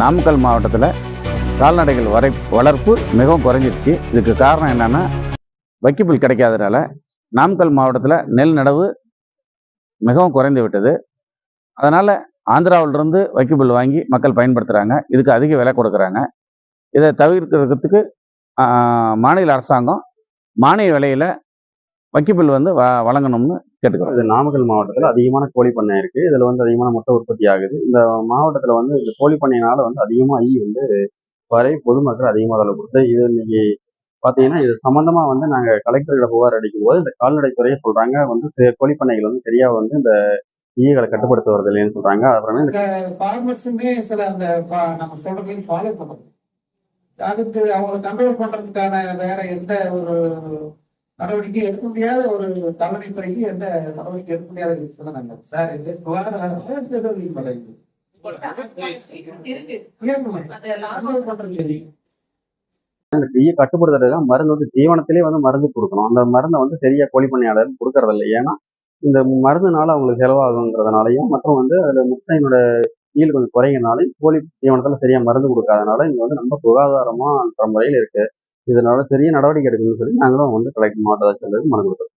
நாமக்கல் மாவட்டத்தில் கால்நடைகள் வரை வளர்ப்பு மிகவும் குறைஞ்சிருச்சு. இதுக்கு காரணம் என்னென்னா வைக்கப்புல் கிடைக்காதனால நாமக்கல் மாவட்டத்தில் நெல் நடவு மிகவும் குறைந்து விட்டது. அதனால் ஆந்திராவிலிருந்து வைக்கப்புல் வாங்கி மக்கள் பயன்படுத்துகிறாங்க இதுக்கு அதிக விலை கொடுக்குறாங்க. இதை தவிர்க்கிறதுக்கு மாநில அரசாங்கம் மானிய விலையில் வைக்கப்புல் வந்து வ வழங்கணும்னு கேட்டுக்கிறோம். இது நாமக்கல் மாவட்டத்தில் அதிகமான கோழி பண்ணை இருக்கு. இதுல வந்து அதிகமான முட்டை உற்பத்தி ஆகுது. இந்த மாவட்டத்தில் வந்து இந்த கோழி பண்ணையினால வந்து அதிகமாக ஈ வந்து வரை பொதுமக்கள் அதிகமாக விலை கொடுத்து இது இன்னைக்கு பார்த்தீங்கன்னா இது சம்பந்தமா வந்து நாங்கள் கலெக்டர்கிட்ட புகார் அடிக்கும் போது இந்த கால்நடைத்துறையை சொல்றாங்க. வந்து கோழி பண்ணைகள் வந்து சரியா வந்து இந்த ஈகளை கட்டுப்படுத்த வருது இல்லைன்னு சொல்றாங்க. அப்புறமே ஃபார்மர்ஸுமே சில அந்த நம்ம சொல்றதையும் ஃபாலோ பண்ணணும் அதுக்கு அவங்களை கண்ட்ரோல் பண்றதுக்கான வேற எந்த ஒரு நடவடிக்கை எடுக்க முடியாத ஒரு தலைமைத்துறைக்கு எந்த நடவடிக்கை எடுக்க முடியாத சொன்னாங்க சார் இது சுகாதார கட்டுப்படுத்துறதுக்கு மருந்து வந்து தீவனத்திலே வந்து மருந்து கொடுக்கணும். அந்த மருந்தை வந்து சரியா கோழி பண்ணையாளர் கொடுக்கறது இல்லை ஏன்னா இந்த மருந்துனால அவங்களுக்கு செலவாகுங்கிறதுனாலையும் மற்றும் வந்து அதில் முட்டையினோட ஈல் கொஞ்சம் குறைகிறனாலையும் கோழி தீவனத்தில் சரியாக மருந்து கொடுக்காதனால இங்கே வந்து ரொம்ப சுகாதாரமான முறையில் இருக்குது இதனால சரியா நடவடிக்கை எடுக்கணும்னு சொல்லி நாங்களும் வந்து கலெக்டர் மாவட்ட ஆட்சியருக்கு மனு கொடுத்துருக்கோம்.